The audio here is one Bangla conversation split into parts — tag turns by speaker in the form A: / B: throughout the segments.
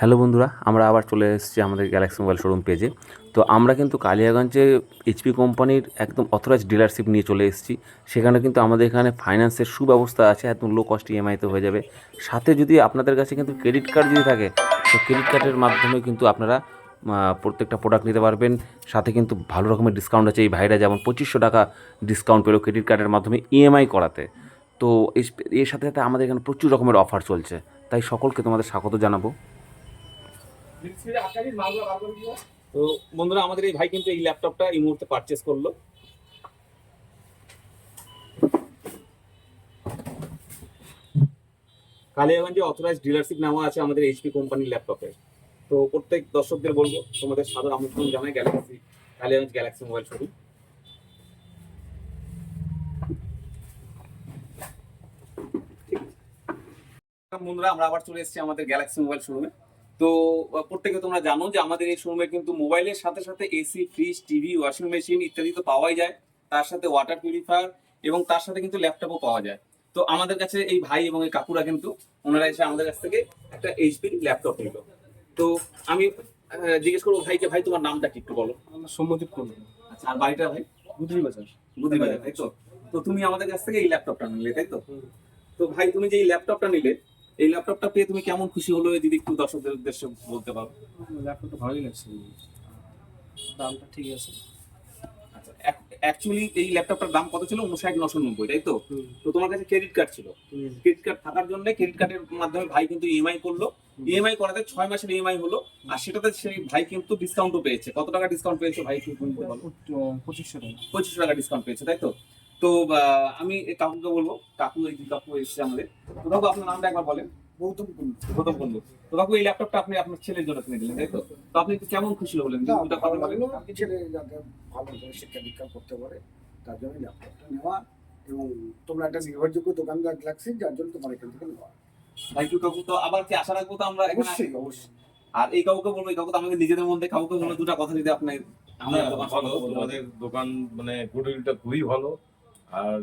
A: হ্যালো বন্ধুরা, আমরা আবার চলে এসেছি আমাদের গ্যালাক্সি মোবাইল শোরুম পেজে তো আমরা কিন্তু কালিয়াগঞ্জে এইচপি কোম্পানির একদম অথরাইজ ডিলারশিপ নিয়ে চলে এসেছি। সেখানে কিন্তু আমাদের এখানে ফাইন্যান্সের সুব্যবস্থা আছে, একদম লো কস্ট ইএমআইতে হয়ে যাবে। সাথে যদি আপনাদের কাছে কিন্তু ক্রেডিট কার্ড যদি থাকে, তো ক্রেডিট কার্ডের মাধ্যমে কিন্তু আপনারা প্রত্যেকটা প্রোডাক্ট নিতে পারবেন। সাথে কিন্তু ভালো রকমের ডিসকাউন্ট আছে এই ভাইরা যেমন পঁচিশশো টাকা ডিসকাউন্ট পেল ক্রেডিট কার্ডের মাধ্যমে ইএমআই করাতে। তো এর সাথে সাথে আমাদের এখানে প্রচুর রকমের অফার চলছে। তাই সকলকে তোমাদের স্বাগত জানাব।
B: তো বন্ধুরা, আমাদের এই ভাই কিন্তু এই ল্যাপটপটা এই মুহূর্তে পারচেস করল। কালিয়াগঞ্জে অথরাইজ ডিলারশিপ নেওয়া আছে আমাদের এইচপি কোম্পানির ল্যাপটপের তো প্রত্যেক দর্শকদের বলব, তোমাদের সাদর আমন্ত্রণ জানাই Galaxy Kaliaganj Galaxy mobile showroom বন্ধুরা, আমরা আবার চলে এসেছি আমাদের গ্যালাক্সি মোবাইল শোরুমে তো প্রত্যেকে তোমরা জানো যে আমাদের এই শোরুমে কিন্তু মোবাইলের সাথে সাথে AC fridge TV washing machine ইত্যাদি তো পাওয়াই যায়। তার সাথে ওয়াটার পিউরিফায়ার এবং তার সাথে কিন্তু ল্যাপটপও পাওয়া যায়। তো আমাদের কাছে এই ভাই এবং এই কাকুরা কিন্তু ওনারা এসে আমাদের কাছ থেকে একটা এইচপি ল্যাপটপ নিল। তো আমি জিজ্ঞেস করব ভাইকে ভাই তোমার নামটা কি একটু বলো?
C: আমার সম্মতি করব
B: আচ্ছা আর বাড়িটা ভাই?
C: বুদ্রি বাজার
B: বুদ্ধিবাজার তাই তো? তো তুমি আমাদের কাছ থেকে এই ল্যাপটপটা নিলে তাই তো? তো ভাই তুমি যে এই ল্যাপটপটা নিলে এই ল্যাপটপটা পেয়ে তুমি কেমন খুশি হলো? যদি একটু দর্শকদের উদ্দেশ্যে বলতে পারো।
C: ল্যাপটপটা ভালোই লাগছে। দামটা ঠিক আছে।
B: অ্যাকচুয়ালি এই ল্যাপটপটার দাম কত ছিল? উনষাট নশো নব্বই তাই তো? তো তোমার কাছে ক্রেডিট কার্ড ছিল। ক্রেডিট কার্ড থাকার জন্য ক্রেডিট কার্ডের মাধ্যমে ভাই কিন্তু ইএমআই করল। ইএমআই করাতে ছয় মাসের ইএমআই হলো। আর সেটাতে সেই ভাই কিন্তু ডিসকাউন্টও পেয়েছে। কত টাকা ডিসকাউন্ট পেয়েছে ভাই
C: পঁচিশশো টাকা।
B: পঁচিশশো টাকা ডিসকাউন্ট পেয়েছে তাই তো? তো আমি এই কাকুকে বলব কাকু এই কাকু এসেছে আমাদের। তো কাকু আপনার নামটা একবার বলেন।
C: গৌতম কুন্ডু।
B: গৌতম বন্ধু তো কাকু এই ল্যাপটপটা আপনি আপনার ছেলের জন্য কিনে দিলেন তাই তো? তো আপনি কেমন খুশি হলেন? দুটা কথা বলেন।
D: ছেলে যাতে ভালো করে শিক্ষা দীক্ষা করতে পারে তার জন্য ল্যাপটপটা নেওয়া এবং তোমরা একটা নির্ভরযোগ্য দোকানদার লাগছে যার জন্য তোমার এখান থেকে নেওয়া।
B: থ্যাংক ইউ কাকু। তো আবার কি আশা রাখব তো আমরা এখানে
D: অবশ্যই অবশ্যই।
B: আর এই কাকুকে বলব এই তো আমাদের নিজেদের মধ্যে কাকুকে বলব দুটা কথা যদি আপনি আমাদের দোকান
E: ভালো।
B: সম্পর্কে বলতে
E: তোমাদের দোকান মানে গুডউইলটা খুবই ভালো। আর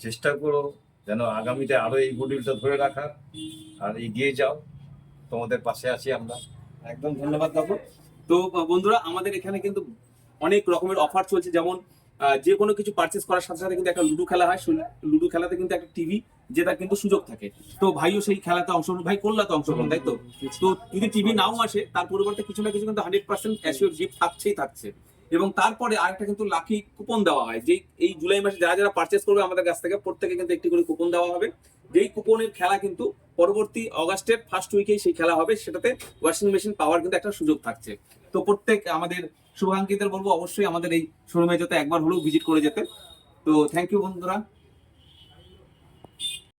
E: চেষ্টা করো যেন আগামীতে আরও এই গুডউইলটা ধরে রাখার। আর এগিয়ে যাও। তোমাদের পাশে আছি আমরা।
B: একদম ধন্যবাদ কাকু তো বন্ধুরা, আমাদের এখানে কিন্তু অনেক রকমের অফার চলছে। যেমন যে কোনো কিছু পারচেস করার সাথে সাথে কিন্তু একটা লুডো খেলা হয়। লুডো খেলাতে কিন্তু একটা টিভি জেতার কিন্তু সুযোগ থাকে। তো ভাইও সেই খেলাতে অংশগ্রহণ, ভাই কল্যাতে অংশগ্রহণ, তাই তো? তো যদি টিভি নাও আসে, তার পরিবর্তে কিছু না কিছু কিন্তু হান্ড্রেড পার্সেন্ট অ্যাসিওর গিফট থাকছেই থাকছে। এবং তারপরে আরেকটা কিন্তু লাকি কুপন দেওয়া হয়। যে এই জুলাই মাসে যারা যারা পার্চেস করবে আমাদের কাছ থেকে, প্রত্যেকে কিন্তু একটি করে কুপন দেওয়া হবে। যেই কুপনের খেলা কিন্তু পরবর্তী অগাস্টের ফার্স্ট উইকেই সেই খেলা হবে। সেটাতে ওয়াশিং মেশিন পাওয়ার কিন্তু একটা সুযোগ থাকছে। তো প্রত্যেক আমাদের শুভাঙ্কিতের বলব, অবশ্যই আমাদের এই শোরুমে যাতে একবার হলেও ভিজিট করে যেতে। তো থ্যাংক ইউ বন্ধুরা।